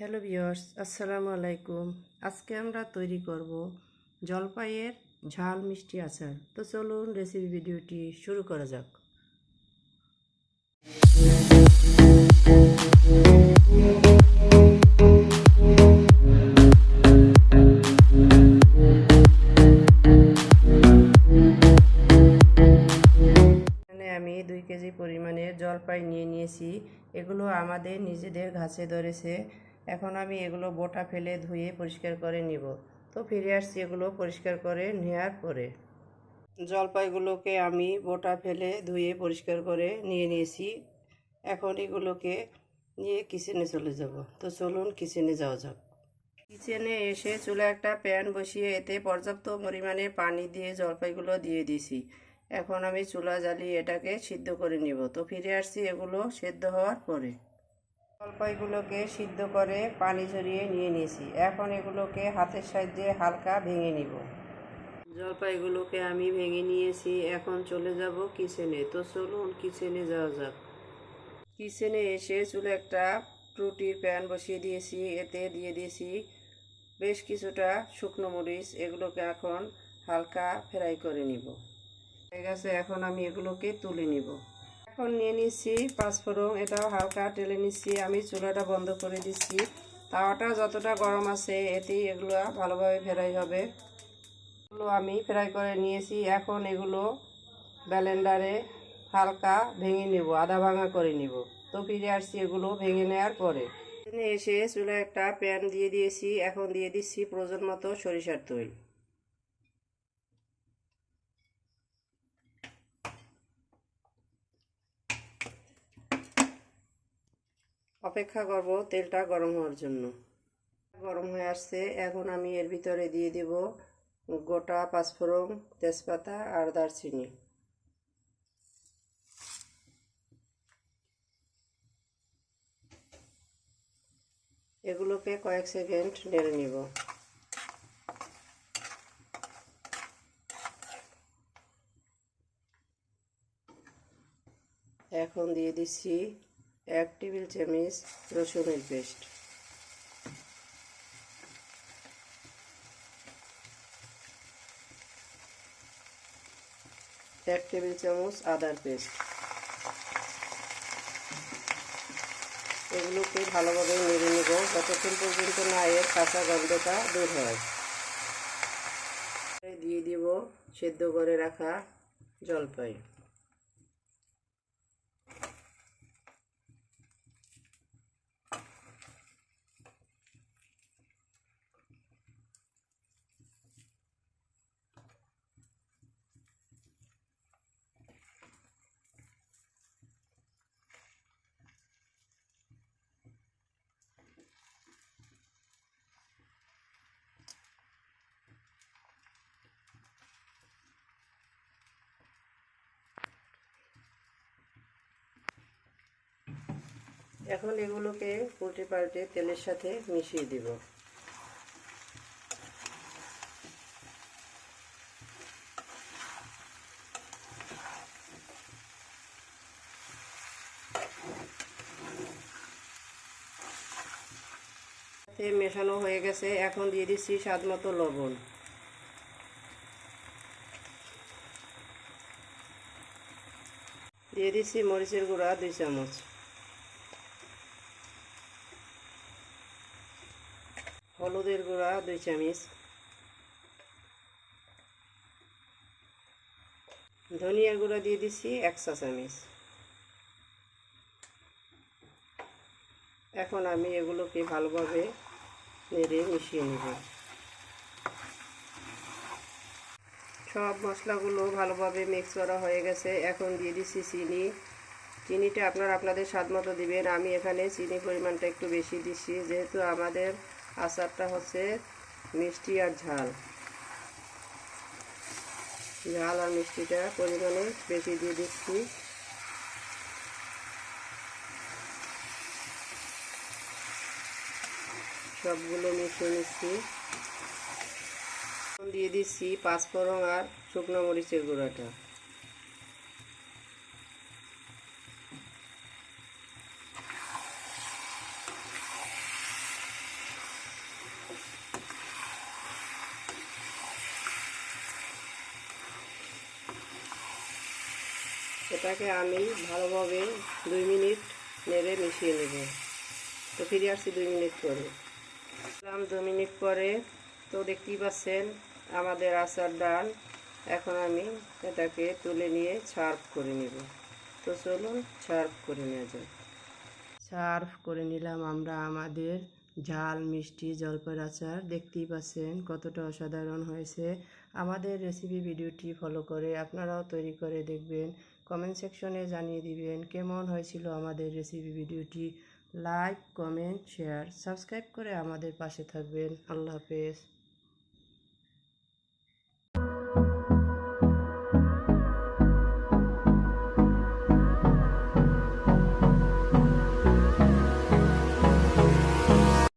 Hello viewers, আসসালামু আলাইকুম। আজকে আমরা তৈরি করব জলপাইয়ের ঝাল মিষ্টি আচার। তো চলুন রেসিপি ভিডিওটি শুরু করা যাক। আমি দুই কেজি পরিমাণের জলপাই নিয়ে নিয়েছি। এগুলো আমাদের নিজেদের গাছে ধরেছে। এখন আমি এগুলো বোটা ফেলে ধুয়ে পরিষ্কার করে নিব। তো ফিরে আসছি এগুলো পরিষ্কার করে নেওয়ার পরে। জলপাইগুলোকে আমি বোটা ফেলে ধুয়ে পরিষ্কার করে নিয়ে নিয়েছি। এখন এগুলোকে নিয়ে কিচেনে চলে যাব। তো চলুন কিচেনে যাওয়া যাক। কিচেনে এসে চুলে একটা প্যান বসিয়ে এতে পর্যাপ্ত পরিমাণে পানি দিয়ে জলপাইগুলো দিয়ে দিয়েছি। এখন আমি চুলা জ্বালিয়ে এটাকে সিদ্ধ করে নিব। তো ফিরে আসছি এগুলো সেদ্ধ হওয়ার পরে। জলপাইগুলোকে সিদ্ধ করে পানি ঝরিয়ে নিয়ে নিয়েছি। এখন এগুলোকে হাতের সাহায্যে হালকা ভেঙে নিব। জলপাইগুলোকে আমি ভেঙে নিয়েছি। এখন চলে যাব কিচেনে। তো চলুন কিচেনে যাওয়া যাক। কিচেনে এসে চুলে একটা রুটির প্যান বসিয়ে দিয়েছি। এতে দিয়ে দিয়েছি বেশ কিছুটা শুকনো মরিচ। এগুলোকে এখন হালকা ফ্রাই করে নিব। হয়ে গেছে। এখন আমি এগুলোকে তুলে নিব। এখন নিয়ে নিচ্ছি পাঁচফোড়ন এটাও হালকা টেলে নিচ্ছি আমি চুলাটা বন্ধ করে দিচ্ছি তাওয়াটা যতটা গরম আছে এতেই এগুলো ভালোভাবে ফ্রাই হবে। এগুলো আমি ফ্রাই করে নিয়েছি, এখন এগুলো ব্যালেন্ডারে হালকা ভেঙে নেব আধা ভাঙা করে নিব। তো ফিরে আসছি এগুলো ভেঙে নেওয়ার পরে। এসে চুলে একটা প্যান দিয়ে দিয়েছি, এখন দিয়ে দিচ্ছি প্রয়োজন মতো সরিষার তৈল। অপেক্ষা করব তেলটা গরম হওয়ার জন্য। গরম হয়ে আসছে, এখন আমি এর ভিতরে দিয়ে দেব গোটা পাঁচফোড়ন তেজপাতা আর দারচিনি। এগুলোকে কয়েক সেকেন্ড নেড়ে নিব। এখন দিয়ে দিচ্ছি এক টেবিল চামচ রসুনের পেস্ট। এক টেবিল চামচ আদার পেস্ট। এগুলোকে ভালোভাবে নেড়ে নেব যতক্ষণ পর্যন্ত না এর কাঁচা গন্ধটা দূর হয়। দিয়ে দিব সেদ্ধ করে রাখা জলপাই। এখন এগুলোকে উল্টে পাল্টে তেলের সাথে মিশিয়ে দিব। মেশানো হয়ে গেছে। এখন দিয়ে দিচ্ছি স্বাদ মতো লবণ। দিয়ে দিচ্ছি মরিচের গুঁড়া দুই চামচ। হলুদের গুঁড়া, দুই চামচ। ধনিয়ার গুঁড়া দিয়ে দিচ্ছি এক চা চামচ। এখন আমি এগুলোকে ভালোভাবে নেড়ে মিশিয়ে নেব। সব মশলাগুলো ভালোভাবে মিক্স করা হয়ে গেছে। এখন দিয়ে দিচ্ছি চিনি। চিনিটা আপনারা আপনাদের স্বাদ মতো দিবেন। আমি এখানে চিনি পরিমাণটা একটু বেশি দিচ্ছি। যেহেতু আমাদের আচারটা হচ্ছে মিষ্টি আর ঝাল। ঝাল আর মিষ্টিটা পরিমাণে বেশি দিয়ে দিচ্ছি। সবগুলো মিশিয়ে নিচ্ছি। দিয়ে দিচ্ছি পাঁচফোড়ন আর শুকনো মরিচের গুঁড়াটা। এটাকে আমি ভালোভাবে দুই মিনিট নেড়ে মিশিয়ে নেব। তো ফিরে আসছি দুই মিনিট পরে। দিলাম দু মিনিট পরে। তো দেখতেই পাচ্ছেন, আমাদের আচার ডাল এখন আমি এটাকে তুলে নিয়ে সার্ভ করে নেব। তো চলুন সার্ভ করে নেওয়া যাক। সার্ভ করে নিলাম আমরা আমাদের ঝাল, মিষ্টি জলপাই আচার। দেখতেই পাচ্ছেন, কতটা অসাধারণ হয়েছে। আমাদের রেসিপি ভিডিওটি ফলো করে আপনারাও তৈরি করে দেখবেন। কমেন্ট সেকশনে জানিয়ে দিবেন কেমন হয়েছিল আমাদের রেসিপি ভিডিওটি। লাইক কমেন্ট শেয়ার সাবস্ক্রাইব করে আমাদের পাশে থাকবেন। আল্লাহ হাফেজ।